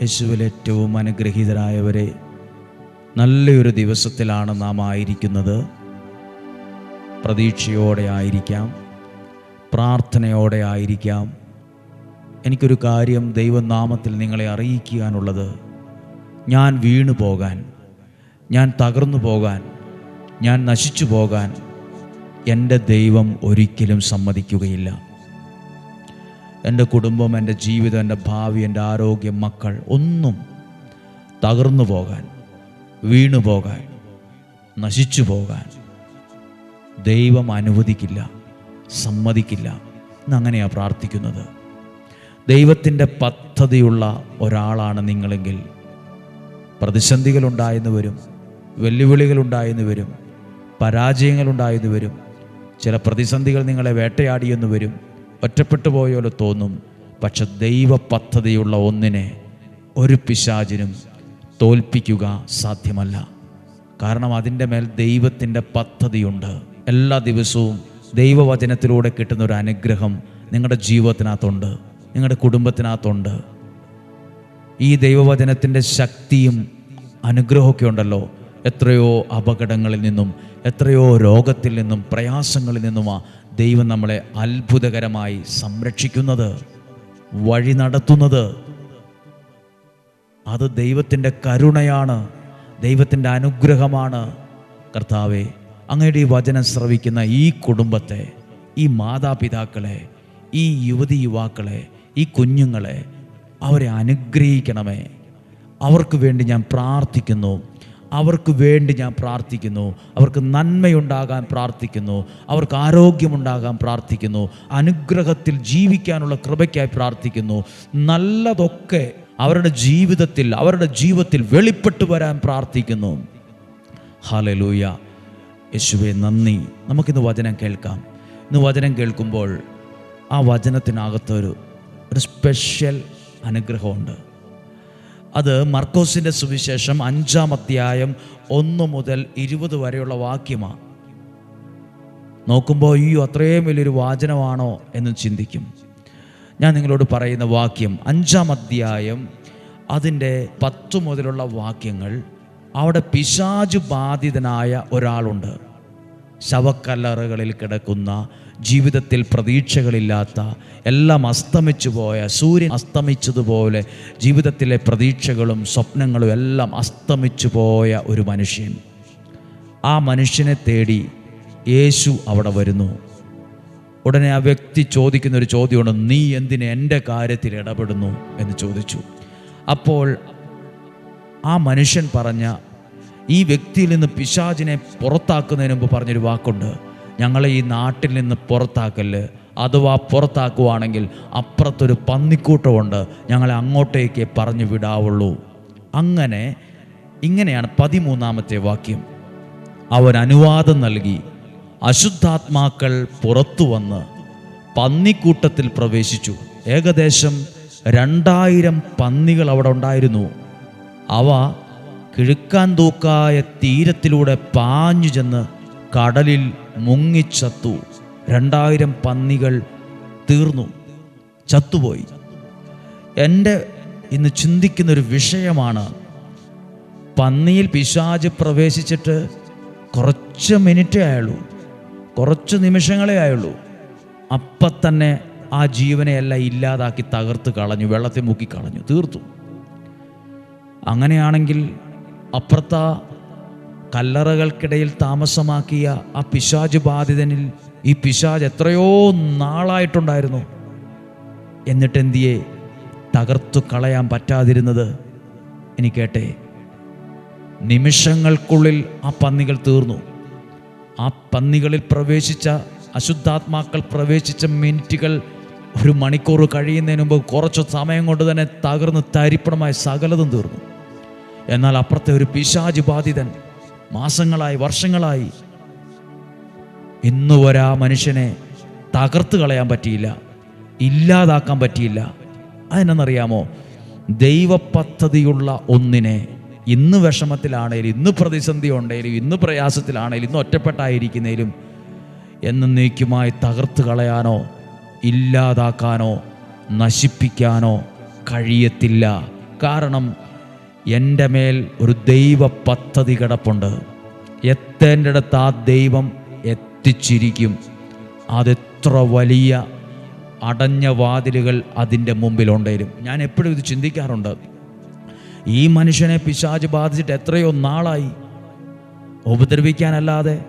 യേശുവിൽ ഏറ്റവും അനുഗ്രഹീതരായവരെ നല്ലൊരു ദിവസത്തിലാണ് നാം ആയിരിക്കുന്നത്. പ്രതീക്ഷയോടെ ആയിരിക്കാം പ്രാർത്ഥനയോടെ ആയിരിക്കാം. എനിക്കൊരു കാര്യം ദൈവനാമത്തിൽ നിങ്ങളെ അറിയിക്കാനുള്ളത് ഞാൻ വീണു പോകാൻ ഞാൻ തകർന്നു പോകാൻ ഞാൻ നശിച്ചു പോകാൻ എന്റെ ദൈവം ഒരിക്കലും സമ്മതിക്കുകയില്ല. എന്റെ കുടുംബം എന്റെ ജീവിതം എന്റെ ഭാവി എന്റെ ആരോഗ്യം മക്കൾ ഒന്നും തകർന്നു പോകാൻ വീണു പോകാൻ നശിച്ചു പോകാൻ ദൈവം അനുവദിക്കില്ല സമ്മതിക്കില്ല. എന്നങ്ങനെയാണ് പ്രാർത്ഥിക്കുന്നത്. ദൈവത്തിന്റെ പദ്ധതിയുള്ള ഒരാളാണ് നിങ്ങളെങ്കിൽ പ്രതിസന്ധികളുണ്ടായെന്ന് വരും വെല്ലുവിളികളുണ്ടായെന്ന് വരും പരാജയങ്ങളുണ്ടായെന്ന് വരും ചില പ്രതിസന്ധികൾ നിങ്ങളെ വേട്ടയാടിയെന്ന് വരും ഒറ്റപ്പെട്ടു പോയോലെ തോന്നും പക്ഷെ ദൈവ പദ്ധതിയുള്ള ഒന്നിനെ ഒരു പിശാചിനും തോൽപ്പിക്കുക സാധ്യമല്ല. കാരണം അതിന്റെ മേൽ ദൈവത്തിന്റെ പദ്ധതിയുണ്ട്. എല്ലാ ദിവസവും ദൈവവചനത്തിലൂടെ കിട്ടുന്ന ഒരു അനുഗ്രഹം നിങ്ങളുടെ ജീവിതത്തിനകത്തുണ്ട് നിങ്ങളുടെ കുടുംബത്തിനകത്തുണ്ട്. ഈ ദൈവവചനത്തിന്റെ ശക്തിയും അനുഗ്രഹമൊക്കെ ഉണ്ടല്ലോ. എത്രയോ അപകടങ്ങളിൽ നിന്നും എത്രയോ രോഗത്തിൽ നിന്നും പ്രയാസങ്ങളിൽ നിന്നുമാ ദൈവം നമ്മളെ അത്ഭുതകരമായി സംരക്ഷിക്കുന്നത് വഴി നടത്തുന്നത്. അത് ദൈവത്തിന്റെ കരുണയാണ് ദൈവത്തിന്റെ അനുഗ്രഹമാണ്. കർത്താവെ അങ്ങയുടെ ഈ വചനം ശ്രവിക്കുന്ന ഈ കുടുംബത്തെ ഈ മാതാപിതാക്കളെ ഈ യുവതി യുവാക്കളെ ഈ കുഞ്ഞുങ്ങളെ അവരെ അനുഗ്രഹിക്കണമേ. അവർക്ക് വേണ്ടി ഞാൻ പ്രാർത്ഥിക്കുന്നു. അവർക്ക് വേണ്ടി ഞാൻ പ്രാർത്ഥിക്കുന്നു. അവർക്ക് നന്മയുണ്ടാകാൻ പ്രാർത്ഥിക്കുന്നു. അവർക്ക് ആരോഗ്യമുണ്ടാകാൻ പ്രാർത്ഥിക്കുന്നു. അനുഗ്രഹത്തിൽ ജീവിക്കാനുള്ള കൃപയ്ക്കായി പ്രാർത്ഥിക്കുന്നു. നല്ലതൊക്കെ അവരുടെ ജീവിതത്തിൽ അവരുടെ ജീവിതത്തിൽ വെളിപ്പെട്ടു വരാൻ പ്രാർത്ഥിക്കുന്നു. ഹാലലൂയ യേശുവെ നന്ദി. നമുക്കിന്ന് വചനം കേൾക്കാം. ഇന്ന് വചനം കേൾക്കുമ്പോൾ ആ വചനത്തിനകത്തൊരു ഒരു സ്പെഷ്യൽ അനുഗ്രഹമുണ്ട്. അത് മർക്കോസിന്റെ സുവിശേഷം അഞ്ചാം അധ്യായം ഒന്ന് മുതൽ ഇരുപത് വരെയുള്ള വാക്യമാണ് നോക്കുമ്പോൾ ഈ അത്രയും വലിയൊരു വാചനമാണോ എന്ന് ചിന്തിക്കും. ഞാൻ നിങ്ങളോട് പറയുന്ന വാക്യം അഞ്ചാം അധ്യായം അതിന്റെ പത്ത് മുതലുള്ള വാക്യങ്ങൾ അവിടെ പിശാജ് ബാധിതനായ ഒരാളുണ്ട്. ശവക്കല്ലറുകളിൽ കിടക്കുന്ന ജീവിതത്തിൽ പ്രതീക്ഷകളില്ലാത്ത എല്ലാം അസ്തമിച്ചു പോയ സൂര്യൻ അസ്തമിച്ചതുപോലെ ജീവിതത്തിലെ പ്രതീക്ഷകളും സ്വപ്നങ്ങളും എല്ലാം അസ്തമിച്ചു പോയ ഒരു മനുഷ്യൻ. ആ മനുഷ്യനെ തേടി യേശു അവിടെ വരുന്നു. ഉടനെ ആ വ്യക്തി ചോദിക്കുന്ന ഒരു ചോദ്യമുണ്ട് നീ എന്തിന് എന്റെ കാര്യത്തിൽ ഇടപെടുന്നു? എന്ന് ചോദിച്ചു. അപ്പോൾ ആ മനുഷ്യൻ പറഞ്ഞ ഈ വ്യക്തിയിൽ നിന്ന് പിശാചിനെ പുറത്താക്കുന്നതിന് മുമ്പ് പറഞ്ഞൊരു വാക്കുണ്ട്. ഞങ്ങളെ ഈ നാട്ടിൽ നിന്ന് പുറത്താക്കൽ അഥവാ പുറത്താക്കുവാണെങ്കിൽ അപ്പുറത്തൊരു പന്നിക്കൂട്ടമുണ്ട് ഞങ്ങളെ അങ്ങോട്ടേക്ക് പറഞ്ഞു വിടാവുള്ളൂ. അങ്ങനെ ഇങ്ങനെയാണ് പതിമൂന്നാമത്തെ വാക്യം. അവൻ അനുവാദം നൽകി. അശുദ്ധാത്മാക്കൾ പുറത്തു വന്ന് പന്നിക്കൂട്ടത്തിൽ പ്രവേശിച്ചു. ഏകദേശം രണ്ടായിരം പന്നികൾ അവിടെ ഉണ്ടായിരുന്നു. അവ കിഴുക്കാൻ തൂക്കായ തീരത്തിലൂടെ പാഞ്ഞു ചെന്ന് കടലിൽ മുങ്ങിച്ചത്തു. രണ്ടായിരം പന്നികൾ തീർന്നു. ചത്തുപോയി. എന്റെ ഇന്ന് ചിന്തിക്കുന്നൊരു വിഷയമാണ്. പന്നിയിൽ പിശാജ് പ്രവേശിച്ചിട്ട് കുറച്ച് മിനിറ്റേ ആയുള്ളൂ. കുറച്ച് നിമിഷങ്ങളേ ആയുള്ളൂ. അപ്പം തന്നെ ആ ജീവനെ എല്ലാം ഇല്ലാതാക്കി തകർത്ത് കളഞ്ഞു വെള്ളത്തെ മുക്കി കളഞ്ഞു തീർത്തു. അങ്ങനെയാണെങ്കിൽ അപ്പുറത്ത കല്ലറകൾക്കിടയിൽ താമസമാക്കിയ ആ പിശാജ് ബാധിതനിൽ ഈ പിശാജ് എത്രയോ നാളായിട്ടുണ്ടായിരുന്നു. എന്നിട്ട് എന്തിയെ തകർത്തു കളയാൻ പറ്റാതിരുന്നത് ഇനി കേട്ടെ. നിമിഷങ്ങൾക്കുള്ളിൽ ആ പന്നികൾ തീർന്നു. ആ പന്നികളിൽ പ്രവേശിച്ച അശുദ്ധാത്മാക്കൾ പ്രവേശിച്ച മിനിറ്റുകൾ ഒരു മണിക്കൂർ കഴിയുന്നതിന് മുമ്പ് കുറച്ച് സമയം കൊണ്ട് തന്നെ തകർന്ന് തരിപ്പണമായ സകലതും തീർന്നു. എന്നാൽ അപ്പുറത്തെ ഒരു പിശാജ് ബാധിതൻ മാസങ്ങളായി വർഷങ്ങളായി. ഇന്നു വരാ മനുഷ്യനെ തകർത്ത് കളയാൻ പറ്റിയില്ല ഇല്ലാതാക്കാൻ പറ്റിയില്ല. അതിനെന്നറിയാമോ ദൈവപദ്ധതിയുള്ള ഒന്നിനെ ഇന്ന് വിഷമത്തിലാണേലും ഇന്ന് പ്രതിസന്ധി ഉണ്ടെങ്കിലും ഇന്ന് പ്രയാസത്തിലാണേലും ഇന്ന് ഒറ്റപ്പെട്ടായിരിക്കുന്നതിലും എന്നേക്കുമായി തകർത്ത് കളയാനോ ഇല്ലാതാക്കാനോ നശിപ്പിക്കാനോ കഴിയത്തില്ല. കാരണം എന്റെ മേൽ ഒരു ദൈവ പദ്ധതി കിടപ്പുണ്ട്. എത്തേന്റെ അടുത്ത് ആ ദൈവം എത്തിച്ചിരിക്കും. അതെത്ര വലിയ അടഞ്ഞ വാതിലുകൾ അതിന്റെ മുമ്പിലുണ്ടേലും ഞാൻ എപ്പോഴും ഇത് ചിന്തിക്കാറുണ്ട്. ഈ മനുഷ്യനെ പിശാജ് ബാധിച്ചിട്ട് എത്രയോ നാളായി. ഉപദ്രവിക്കാനല്ലാതെ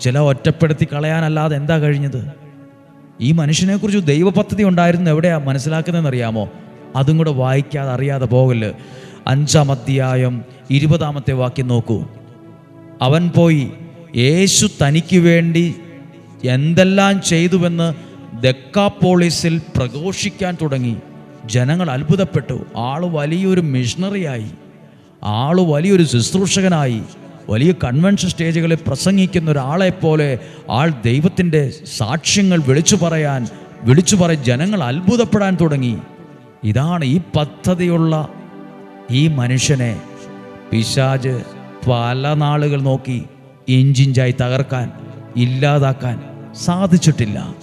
ചില ഒറ്റപ്പെടുത്തി കളയാനല്ലാതെ എന്താ കഴിഞ്ഞത്? ഈ മനുഷ്യനെക്കുറിച്ച് ദൈവപദ്ധതി ഉണ്ടായിരുന്നു എവിടെയാണ് മനസ്സിലാക്കുന്നതെന്ന് അറിയാമോ അതും കൂടെ വായിക്കാതെ അറിയാതെ പോകൽ. അഞ്ചാം അധ്യായം ഇരുപതാമത്തെ വാക്യം നോക്കൂ. അവൻ പോയി യേശു തനിക്ക് വേണ്ടി എന്തെല്ലാം ചെയ്തുവെന്ന് ദക്കാപ്പോളിസിൽ പ്രഘോഷിക്കാൻ തുടങ്ങി. ജനങ്ങൾ അത്ഭുതപ്പെട്ടു. ആൾ വലിയൊരു മിഷണറിയായി. ആൾ വലിയൊരു ശുശ്രൂഷകനായി. വലിയ കൺവെൻഷൻ സ്റ്റേജുകളിൽ പ്രസംഗിക്കുന്ന ഒരാളെ പോലെ ആൾ ദൈവത്തിന്റെ സാക്ഷ്യങ്ങൾ വിളിച്ചു പറയാൻ വിളിച്ചു പറയാൻ ജനങ്ങൾ അത്ഭുതപ്പെടാൻ തുടങ്ങി. ഇതാണ് ഈ പദ്ധതിയുള്ള ഈ മനുഷ്യനെ പിശാജ് പല നാളുകൾ നോക്കി എഞ്ചിഞ്ചായി തകർക്കാൻ ഇല്ലാതാക്കാൻ സാധിച്ചിട്ടില്ല.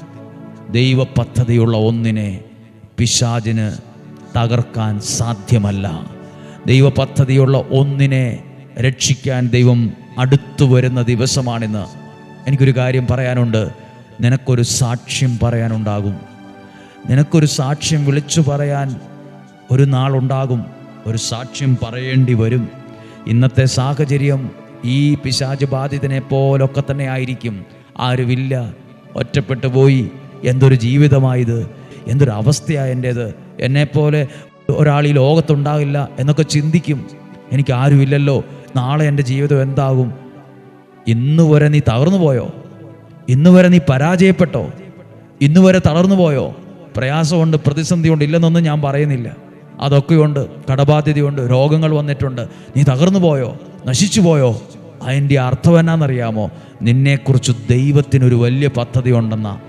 ദൈവ പദ്ധതിയുള്ള ഒന്നിനെ പിശാജിന് തകർക്കാൻ സാധ്യമല്ല. ദൈവ പദ്ധതിയുള്ള ഒന്നിനെ രക്ഷിക്കാൻ ദൈവം അടുത്തു വരുന്ന ദിവസമാണിന്ന് എനിക്കൊരു കാര്യം പറയാനുണ്ട്. നിനക്കൊരു സാക്ഷ്യം പറയാനുണ്ടാകും. നിനക്കൊരു സാക്ഷ്യം വിളിച്ചു പറയാൻ ഒരു നാളുണ്ടാകും. ഒരു സാക്ഷ്യം പറയേണ്ടി വരും. ഇന്നത്തെ സാഹചര്യം ഈ പിശാച് ബാധിതനെ പോലൊക്കെ തന്നെ ആയിരിക്കും. ആരുമില്ല. ഒറ്റപ്പെട്ടു പോയി. എന്തൊരു ജീവിതമായത്? എന്തൊരു അവസ്ഥയാണ് എന്റേത് എന്നെപ്പോലെ ഒരാൾ ഈ ലോകത്തുണ്ടാകില്ല എന്നൊക്കെ ചിന്തിക്കും. എനിക്ക് ആരുമില്ലല്ലോ. നാളെ എന്റെ ജീവിതം എന്താകും? ഇന്ന് വരെ നീ തകർന്നു പോയോ? ഇന്ന് വരെ നീ പരാജയപ്പെട്ടോ? ഇന്ന് വരെ തളർന്നു പോയോ? പ്രയാസമുണ്ട് പ്രതിസന്ധിയുണ്ട് ഇല്ലെന്നൊന്നും ഞാൻ പറയുന്നില്ല. അതൊക്കെയുണ്ട്. കടബാധ്യതയുണ്ട്. രോഗങ്ങൾ വന്നിട്ടുണ്ട്. നീ തകർന്നു പോയോ? നശിച്ചു പോയോ? അതിന്റെ അർത്ഥം എന്നാണെന്നറിയാമോ? നിന്നെക്കുറിച്ച് ദൈവത്തിനൊരു വലിയ പദ്ധതി ഉണ്ടെന്ന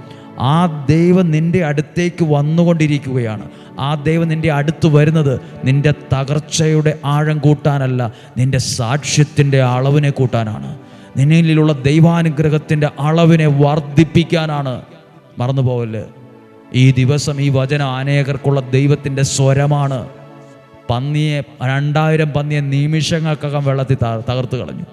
ആ ദൈവം നിന്റെ അടുത്തേക്ക് വന്നുകൊണ്ടിരിക്കുകയാണ്. ആ ദൈവം നിന്റെ അടുത്ത് വരുന്നത് നിന്റെ തകർച്ചയുടെ ആഴം കൂട്ടാനല്ല നിന്റെ സാക്ഷ്യത്തിന്റെ അളവിനെ കൂട്ടാനാണ്. നിന്നിലുള്ള ദൈവാനുഗ്രഹത്തിന്റെ അളവിനെ വർദ്ധിപ്പിക്കാനാണ്. മറന്നു പോവല്ലേ ഈ ദിവസം ഈ വചനം അനേകർക്കുള്ള ദൈവത്തിന്റെ സ്വരമാണ്. പന്നിയെ രണ്ടായിരം പന്നിയെ നിമിഷങ്ങൾക്കകം വെള്ളത്തിൽ തകർത്ത് കളഞ്ഞു.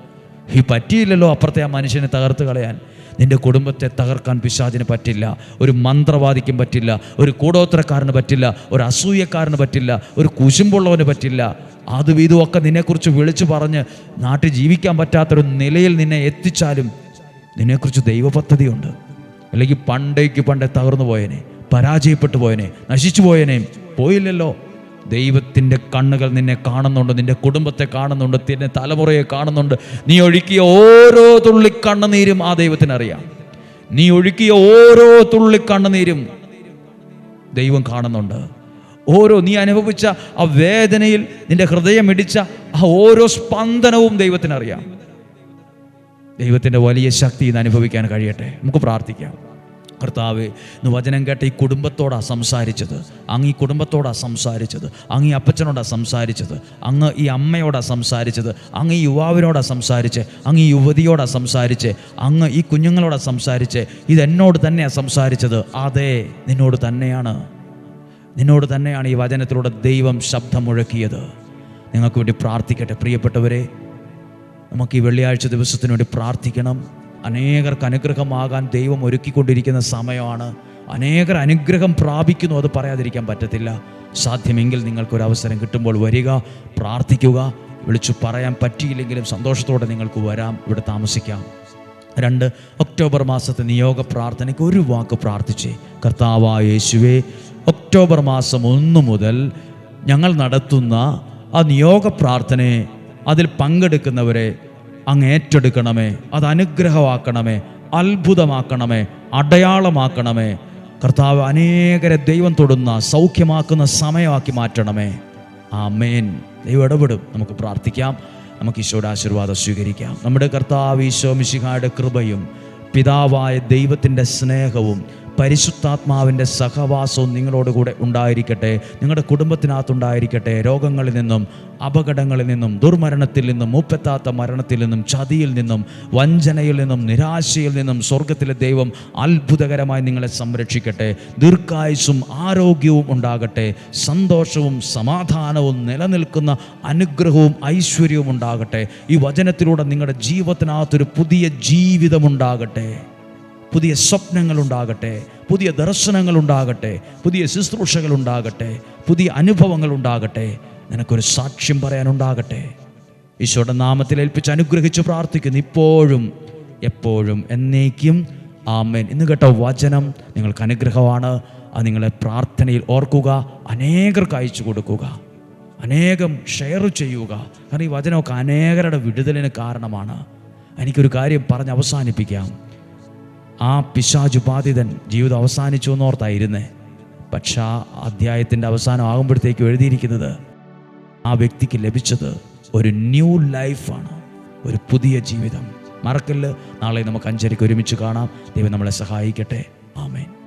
ഈ പറ്റിയില്ലല്ലോ അപ്പുറത്തെ ആ മനുഷ്യനെ തകർത്ത് കളയാൻ. നിന്റെ കുടുംബത്തെ തകർക്കാൻ പിശാചിന് പറ്റില്ല. ഒരു മന്ത്രവാദിക്കും പറ്റില്ല. ഒരു കൂടോത്രക്കാരന് പറ്റില്ല. ഒരു അസൂയക്കാരന് പറ്റില്ല. ഒരു കുശുമ്പുള്ളവന് പറ്റില്ല. അതും ഇതുമൊക്കെ നിന്നെക്കുറിച്ച് വിളിച്ചു പറഞ്ഞ് നാട്ടിൽ ജീവിക്കാൻ പറ്റാത്തൊരു നിലയിൽ നിന്നെ എത്തിച്ചാലും നിന്നെക്കുറിച്ച് ദൈവപദ്ധതിയുണ്ട്. അല്ലെങ്കിൽ പണ്ടേക്ക് പണ്ടേ തകർന്നു പോയനെ. പരാജയപ്പെട്ടു പോയനെ നശിച്ചു പോയനെ. പോയില്ലല്ലോ. ദൈവത്തിന്റെ കണ്ണുകൾ നിന്നെ കാണുന്നുണ്ട് നിന്റെ കുടുംബത്തെ കാണുന്നുണ്ട് നിന്റെ തലമുറയെ കാണുന്നുണ്ട്. നീ ഒഴുക്കിയ ഓരോ തുള്ളി കണ്ണുനീരും ആ ദൈവത്തിനറിയാം. നീ ഒഴുക്കിയ ഓരോ തുള്ളി കണ്ണുനീരും ദൈവം കാണുന്നുണ്ട്. ഓരോ നീ അനുഭവിച്ച ആ വേദനയിൽ നിന്റെ ഹൃദയം ഇടിച്ച ആ ഓരോ സ്പന്ദനവും ദൈവത്തിനറിയാം. ദൈവത്തിന്റെ വലിയ ശക്തി ഇന്ന് അനുഭവിക്കാൻ കഴിയട്ടെ. നമുക്ക് പ്രാർത്ഥിക്കാം. കർത്താവ് ഇന്ന് വചനം കേട്ട ഈ കുടുംബത്തോടാണ് സംസാരിച്ചത്. അങ്ങ് ഈ കുടുംബത്തോടാണ് സംസാരിച്ചത്. അങ്ങ് ഈ അപ്പച്ചനോടാണ് സംസാരിച്ചത്. അങ്ങ് ഈ അമ്മയോടാണ് സംസാരിച്ചത്. അങ്ങ് ഈ യുവാവിനോടാണ് സംസാരിച്ച്. അങ്ങ് ഈ യുവതിയോടാണ് സംസാരിച്ച്. അങ്ങ് ഈ കുഞ്ഞുങ്ങളോടാണ് സംസാരിച്ച്. ഇതെന്നോട് തന്നെയാണ് സംസാരിച്ചത്. അതെ നിന്നോട് തന്നെയാണ്. നിന്നോട് തന്നെയാണ് ഈ വചനത്തിലൂടെ ദൈവം ശബ്ദം മുഴക്കിയത് നിങ്ങൾക്ക് വേണ്ടി പ്രാർത്ഥിക്കട്ടെ പ്രിയപ്പെട്ടവരെ. നമുക്ക് ഈ വെള്ളിയാഴ്ച ദിവസത്തിന് വേണ്ടി പ്രാർത്ഥിക്കണം. അനേകർക്ക് അനുഗ്രഹമാകാൻ ദൈവം ഒരുക്കിക്കൊണ്ടിരിക്കുന്ന സമയമാണ്. അനേകർ അനുഗ്രഹം പ്രാപിക്കുന്നു അത് പറയാതിരിക്കാൻ പറ്റത്തില്ല. സാധ്യമെങ്കിൽ നിങ്ങൾക്കൊരു അവസരം കിട്ടുമ്പോൾ വരിക പ്രാർത്ഥിക്കുക വിളിച്ചു പറയാൻ പറ്റിയില്ലെങ്കിലും സന്തോഷത്തോടെ നിങ്ങൾക്ക് വരാം ഇവിടെ താമസിക്കാം. രണ്ട് ഒക്ടോബർ മാസത്തെ നിയോഗ പ്രാർത്ഥനയ്ക്ക് ഒരു വാക്ക് പ്രാർത്ഥിച്ചേ. കർത്താവായ യേശുവേ ഒക്ടോബർ മാസം ഒന്ന് മുതൽ ഞങ്ങൾ നടത്തുന്ന ആ നിയോഗ പ്രാർത്ഥനയെ അതിൽ പങ്കെടുക്കുന്നവരെ അങ്ങ് ഏറ്റെടുക്കണമേ അത് അനുഗ്രഹമാക്കണമേ അത്ഭുതമാക്കണമേ അടയാളമാക്കണമേ. കർത്താവ് അനേകരെ ദൈവം തൊടുന്ന സൗഖ്യമാക്കുന്ന സമയമാക്കി മാറ്റണമേ. ആ മേൻ ദൈവം ഇടപെടും. നമുക്ക് പ്രാർത്ഥിക്കാം. നമുക്ക് ഈശോയുടെ ആശീർവാദം സ്വീകരിക്കാം. നമ്മുടെ കർത്താവ് ഈശോ മിശിഹായുടെ കൃപയും പിതാവായ ദൈവത്തിന്റെ സ്നേഹവും പരിശുദ്ധാത്മാവിന്റെ സഹവാസവും നിങ്ങളോട് കൂടെ ഉണ്ടായിരിക്കട്ടെ. നിങ്ങളുടെ കുടുംബത്തിനകത്തുണ്ടായിരിക്കട്ടെ. രോഗങ്ങളിൽ നിന്നും അപകടങ്ങളിൽ നിന്നും ദുർമരണത്തിൽ നിന്നും മൂപ്പെത്താത്ത മരണത്തിൽ നിന്നും ചതിയിൽ നിന്നും വഞ്ചനയിൽ നിന്നും നിരാശയിൽ നിന്നും സ്വർഗത്തിലെ ദൈവം അത്ഭുതകരമായി നിങ്ങളെ സംരക്ഷിക്കട്ടെ. ദീർഘായുസും ആരോഗ്യവും ഉണ്ടാകട്ടെ. സന്തോഷവും സമാധാനവും നിലനിൽക്കുന്ന അനുഗ്രഹവും ഐശ്വര്യവും ഉണ്ടാകട്ടെ. ഈ വചനത്തിലൂടെ നിങ്ങളുടെ ജീവിതത്തിനകത്തൊരു പുതിയ ജീവിതമുണ്ടാകട്ടെ പുതിയ സ്വപ്നങ്ങൾ ഉണ്ടാകട്ടെ പുതിയ ദർശനങ്ങൾ ഉണ്ടാകട്ടെ പുതിയ ശുശ്രൂഷകൾ ഉണ്ടാകട്ടെ പുതിയ അനുഭവങ്ങൾ ഉണ്ടാകട്ടെ നിനക്കൊരു സാക്ഷ്യം പറയാനുണ്ടാകട്ടെ. ഈശോയുടെ നാമത്തിൽ ഏൽപ്പിച്ച് അനുഗ്രഹിച്ച് പ്രാർത്ഥിക്കുന്നു. ഇപ്പോഴും എപ്പോഴും എന്നേക്കും ആമേൻ. ഇന്ന് കേട്ട വചനം നിങ്ങൾക്ക് അനുഗ്രഹമാണ്. അത് നിങ്ങളെ പ്രാർത്ഥനയിൽ ഓർക്കുക അനേകർക്ക് അയച്ചു കൊടുക്കുക അനേകം ഷെയർ ചെയ്യുക. കാരണം ഈ വചനമൊക്കെ അനേകരുടെ വിടുതലിന് കാരണമാണ്. എനിക്കൊരു കാര്യം പറഞ്ഞ് അവസാനിപ്പിക്കാം. ആ പിശാചു ബാധിതൻ ജീവിതം അവസാനിച്ചു എന്നോർത്തായിരുന്നേ. പക്ഷെ ആ അധ്യായത്തിന്റെ അവസാനം ആകുമ്പോഴത്തേക്കും എഴുതിയിരിക്കുന്നത് ആ വ്യക്തിക്ക് ലഭിച്ചത് ഒരു ന്യൂ ലൈഫാണ് ഒരു പുതിയ ജീവിതം. മറക്കല്ല്. നാളെ നമുക്ക് അഞ്ചരയ്ക്ക് ഒരുമിച്ച് കാണാം. ദൈവം നമ്മളെ സഹായിക്കട്ടെ. ആമേൻ.